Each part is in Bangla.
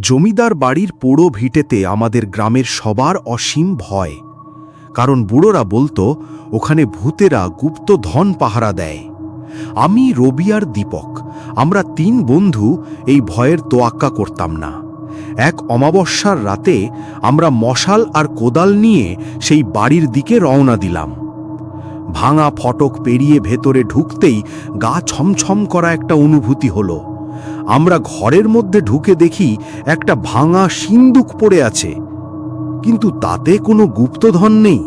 জমিদার বাড়ির পোড়ো ভিটেতে আমাদের গ্রামের সবার অসীম ভয়। কারণ বুড়োরা বলতো, ওখানে ভূতেরা গুপ্ত ধন পাহারা দেয়। আমি রবি আর দীপক। আমরা তিন বন্ধু, এই ভয়ের তোয়াক্কা করতাম না। এক অমাবস্যার রাতে আমরা মশাল আর কোদাল নিয়ে সেই বাড়ির দিকে রওনা দিলাম। ভাঙা ফটক পেরিয়ে ভেতরে ঢুকতেই গা ছমছম করা একটা অনুভূতি হলো। আমরা ঘরের মধ্যে ঢুকে দেখি একটা ভাঙা সিন্দুক পড়ে আছে। কিন্তু তাতে কোনো গুপ্তধন নেই।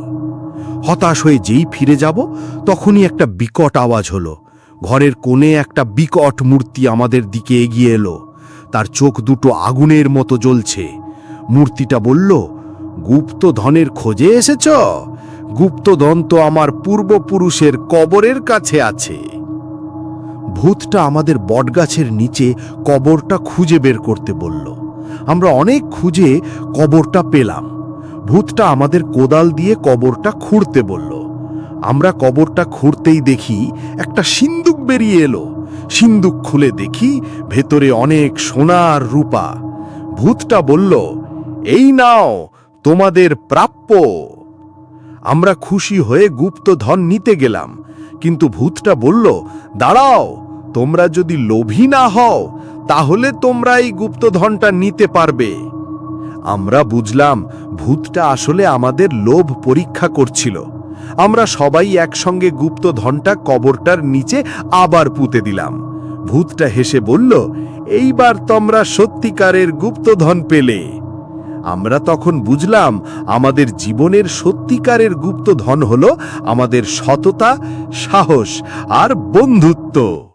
হতাশ হয়ে যেই ফিরে যাব, তখনই একটা বিকট আওয়াজ হলো। ঘরের কোণে একটা বিকট মূর্তি আমাদের দিকে এগিয়ে এলো। তার চোখ দুটো আগুনের মতো জ্বলছে। মূর্তিটা বলল, গুপ্তধনের খোঁজে এসেছ? গুপ্তধন তো আমার পূর্বপুরুষের কবরের কাছে আছে। ভূতটা আমাদের বটগাছের নিচে কবরটা খুঁজে বের করতে বলল। আমরা অনেক খুঁজে কবরটা পেলাম। ভূতটা আমাদের কোদাল দিয়ে কবরটা খুঁড়তে বলল। আমরা কবরটা খুঁড়তেই দেখি একটা সিন্দুক বেরিয়ে এলো। সিন্দুক খুলে দেখি ভেতরে অনেক সোনা আর রূপা। ভূতটা বলল, এই নাও, তোমাদের প্রাপ্য। আমরা খুশি হয়ে গুপ্ত ধন নিতে গেলাম। কিন্তু ভূতটা বলল, দাঁড়াও, তোমরা যদি লোভী না হও, তাহলে তোমরা এই গুপ্তধনটা নিতে পারবে। আমরা বুঝলাম, ভূতটা আসলে আমাদের লোভ পরীক্ষা করছিল। আমরা সবাই একসঙ্গে গুপ্তধনটা কবরটার নিচে আবার পুঁতে দিলাম। ভূতটা হেসে বলল, এইবার তোমরা সত্যিকারের গুপ্তধন পেলে। আমরা তখন বুঝলাম আমাদের জীবনের সত্যিকারের গুপ্ত ধন হল আমাদের সততা সাহস আর বন্ধুত্ব।